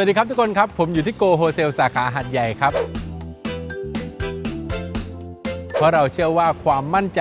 วัสดีครับทุกคนครับ ผมอยู่ที่โกโฮเซลสาขาหัดใหญ่ครับ เพราะเราเชื่อว่าความมั่นใจ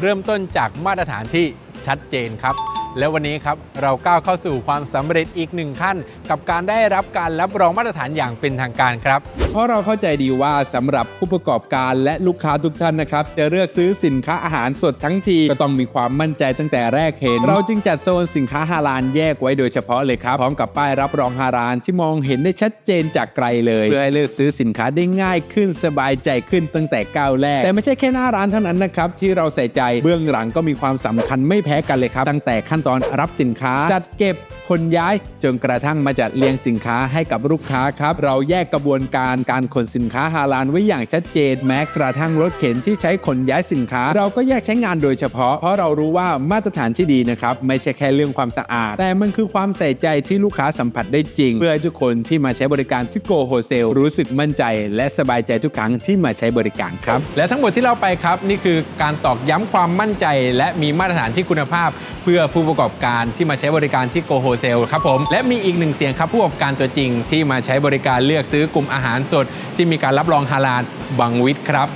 เริ่มต้นจากมาตรฐานที่ชัดเจนครับ และวันนี้ครับเราก้าวเข้าสู่ความสำเร็จอีกหนึ่งขั้น กับการได้รับการรับรองมาตรฐานอย่างเป็นทางการครับ เพราะเราเข้าใจดีว่าสำหรับผู้ประกอบการและลูกค้าทุกท่านนะครับ จะเลือกซื้อสินค้าอาหารสดทั้งทีก็ต้องมีความมั่นใจตั้งแต่แรกเห็น เราจึงจัดโซนสินค้าฮาลาลแยกไว้โดยเฉพาะเลยครับ พร้อมกับป้ายรับรองฮาลาลที่มองเห็นได้ชัดเจนจากไกลเลย เพื่อให้เลือกซื้อสินค้าได้ง่ายขึ้นสบายใจขึ้นตั้งแต่ก้าวแรก แต่ไม่ใช่แค่หน้าร้านเท่านั้นนะครับที่เราใส่ใจเบื้องหลังก็มีความสำคัญไม่แพ้กันเลยครับตั้งแต่ขั้นตอนรับสินค้า จัดเก็บคนย้ายจนกระทั่งมาจัดเรียงสินค้าให้กับลูกค้าครับ เราแยกกระบวนการการขนสินค้าฮาลาลไว้อย่างชัดเจน แม้กระทั่งรถเข็นที่ใช้ขนย้ายสินค้า เราก็แยกใช้งานโดยเฉพาะ เพราะเรารู้ว่ามาตรฐานที่ดีนะครับ ไม่ใช่แค่เรื่องความสะอาด แต่มันคือความใส่ใจที่ลูกค้าสัมผัสได้จริง เพื่อให้ทุกคนที่มาใช้บริการที่โกโฮเซลรู้สึกมั่นใจ และสบายใจทุกครั้งที่มาใช้บริการครับและทั้งหมดที่เราไปครับนี่คือการตอกย้ำความมั่นใจ และมีมาตรฐานที่คุณภาพ เพื่อผู้ประกอบการที่มาใช้บริการที่โกโฮเซลครับผมและมีอีกหนึ่งเสียงครับผู้ประกอบการตัวจริง ที่มาใช้บริการเลือกซื้อกลุ่มอาหารสด ที่มีการรับรองฮาลาลบังวิทย์ครับ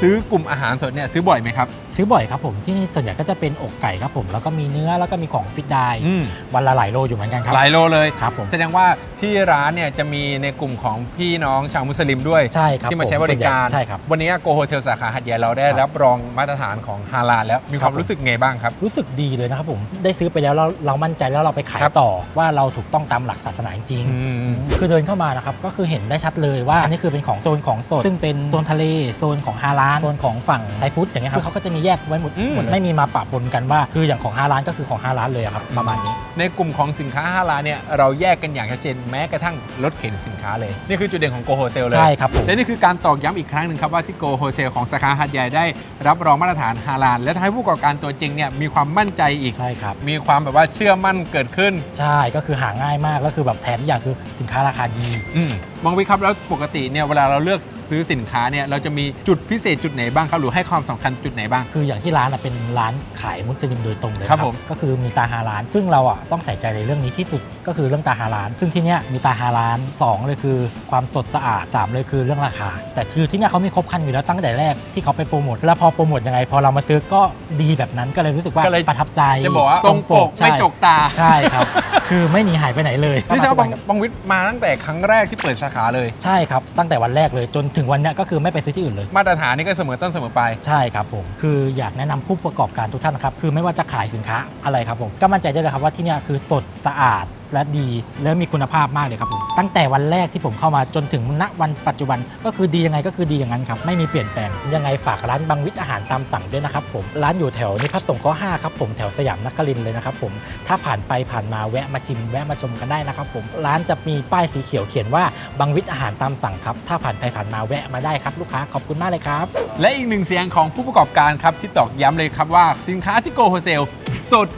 ซื้อกลุ่มอาหารสดเนี่ยซื้อบ่อยไหมครับ ซื้อบ่อยครับผมที่นี่ส่วนใหญ่ก็จะเป็นอกไก่ครับผมแล้วก็มีเนื้อแล้วก็มีของฟิตได้อืม วันละหลายโลอยู่เหมือนกันครับ หลายโลเลยครับผม แสดงว่าที่ร้านเนี่ยจะมีในกลุ่มของพี่น้องชาวมุสลิมด้วย ใช่ครับที่มาใช้บริการผมส่วนใหญ่ใช่ครับ วันนี้โกโฮเทลสาขาหัดใหญ่เราได้ครับรับรองมาตรฐานของฮาลาลแล้วมีความครับผม รู้สึกไงบ้างครับ รู้สึกดีเลยนะครับผมได้ซื้อไปแล้วเราเรามั่นใจแล้วเราไปขายครับ ต่อว่าเราถูกต้องตามหลักศาสนาจริง อืม คือเดินเข้ามานะครับก็คือเห็นได้ชัดเลยว่าอันนี้คือเป็นของโซนของสดซึ่งเป็นโซนทะเลโซนของฮาลาลโซนของฝั่งไทยพุทธอย่างเงี้ยครับคือเขาก็จะมีแยกไว้หมดอืมหมดไม่มีมาปะปนกันว่า คืออย่างของฮาลาลก็คือของฮาลาลเลยอะครับประมาณนี้ ในกลุ่มของสินค้าฮาลาลเนี่ยเราแยกกันอย่างชัดเจนแม้กระทั่งรถเข็นสินค้าเลย นี่คือจุดเด่นของโกโฮเซลเลยใช่ครับผมและนี่คือการตอกย้ำอีกครั้งหนึ่งครับว่าที่โกโฮเซลของสาขาหัดใหญ่ได้รับรองมาตรฐานฮาลาลและทำให้ผู้ประกอบการตัวจริงเนี่ยมีความมั่นใจอีก ใช่ครับ มีความแบบว่าเชื่อมั่นเกิดขึ้น ใช่ก็คือหาง่ายมากก็คือแบบแถมอีกอย่างคือสินค้าราคาดี อืมมองวิครับแล้วปกติเนี่ยเวลาเราเลือกซื้อสินค้าเนี่ยเราจะมีจุดพิเศษจุดไหนบ้างครับหรือให้ความสำคัญจุดไหนบ้าง คืออย่างที่ร้านอะเป็นร้านขายมุสลิมโดยตรงเลยครับผม ก็คือมีตาฮาลานซึ่งเราอะต้องใส่ใจในเรื่องนี้ที่สุด ก็คือเรื่องตาฮาลาน ซึ่งที่เนี้ยมีตาฮาลานสองเลยคือความสดสะอาดสามเลยคือเรื่องราคา แต่คือที่เนี้ยเขามีครบครันอยู่แล้วตั้งแต่แรกที่เขาไปโปรโมทแล้วพอโปรโมทยังไง พอเรามาซื้อก็ดีแบบนั้นก็เลยรู้สึกว่าก็เลย ประทับใจจะบอกว่าตรงปกใช่ไม่จกตา ใช่ครับ คือไม่หนีหายไปไหนเลย นี่แสดงว่าก็บัมางทุกวันครับบังวิทย์มาตั้งแต่ครั้งแรกที่เปิดสาขาเลย ใช่ครับ ตั้งแต่วันแรกเลยจนถึงวันเนี้ยก็คือไม่ไปซื้อที่อื่นเลย มาตรฐานนี่ก็เสมอต้นเสมอปลาย ใช่ครับผม คืออยากแนะนำผู้ประกอบการทุกท่านนะครับ คือไม่ว่าจะขายสินค้าอะไรครับผม ก็มั่นใจได้เลยครับว่าที่เนี่ยคือสดสะอาด และดีและมีคุณภาพมากเลยครับผมตั้งแต่วันแรกที่ผมเข้ามาจนถึงณวันปัจจุบัน ก็คือดียังไงก็คือดีอย่างนั้นครับไม่มีเปลี่ยนแปลงยังไงฝากร้านบางวิทย์อาหารตามสั่งด้วยนะครับผมร้านอยู่แถวนิพัฒน์สงเคราะห์5ครับผมแถวสยามนครินเลยนะครับผมถ้าผ่านไปผ่านมาแวะมาชิมแวะมาชมกันได้นะครับผมร้านจะมีป้ายสีเขียวเขียนว่าบางวิทย์อาหารตามสั่งครับถ้าผ่านไปผ่านมาแวะมาได้ครับลูกค้าขอบคุณมากเลยครับและอีกหนึ่งเสียงของผู้ประกอบการครับที่ตอกย้ำเลยครับว่าสินค้าที่โกโฮเซลสด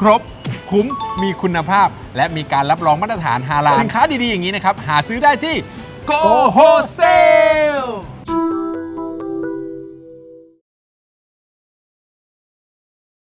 ครบ คุ้มมีคุณภาพ และมีการรับรองมาตรฐานฮาลาลสินค้าดีๆอย่างนี้นะครับ หาซื้อได้ที่โกโฮเซ